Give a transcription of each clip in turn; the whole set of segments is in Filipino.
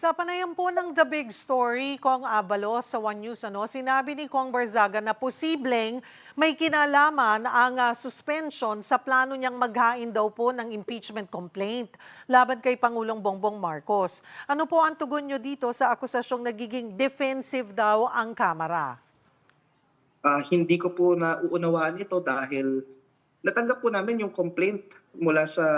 Sa panayam po ng The Big Story, Kong Abalos sa One News, ano, sinabi ni Kong Barzaga na posibleng may kinalaman ang ah, suspension sa plano niyang maghain daw po ng impeachment complaint laban kay Pangulong Bongbong Marcos. Ano po ang tugon niyo dito sa akusasyong nagiging defensive daw ang Kamara? Ah, hindi ko po nauunawaan ito dahil natanggap po namin yung complaint mula sa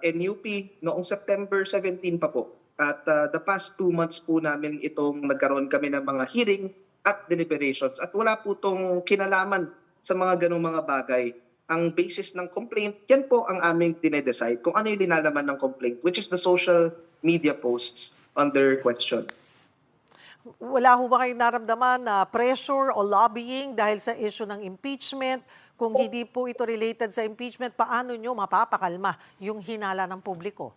NUP noong September 17 pa po. At ah, the past two months po namin itong nagkaroon kami ng mga hearing at deliberations. At wala po itong kinalaman sa mga ganong mga bagay. Ang basis ng complaint, yan po ang aming dinedecide kung ano yung linalaman ng complaint, which is the social media posts under question. Wala ho ba kayong naramdaman na pressure o lobbying dahil sa issue ng impeachment? Kung hindi po ito related sa impeachment, paano nyo mapapakalma yung hinala ng publiko?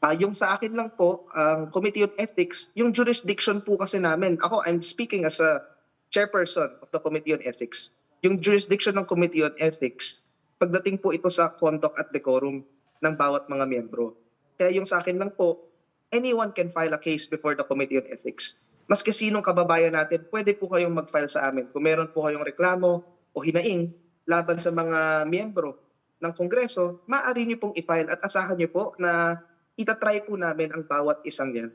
Ah, yung sa akin lang po, ang Committee on Ethics, yung jurisdiction po kasi namin, ako, I'm speaking as a chairperson of the Committee on Ethics. Yung jurisdiction ng Committee on Ethics, pagdating po ito sa conduct at decorum ng bawat mga miyembro. Kaya yung sa akin lang po, anyone can file a case before the Committee on Ethics. Maski sinong kababayan natin, pwede po kayong mag-file sa amin. Kung meron po kayong reklamo o hinaing laban sa mga miyembro ng Kongreso, maaari niyo pong i-file at asahan niyo po na itatry po namin ang bawat isang yan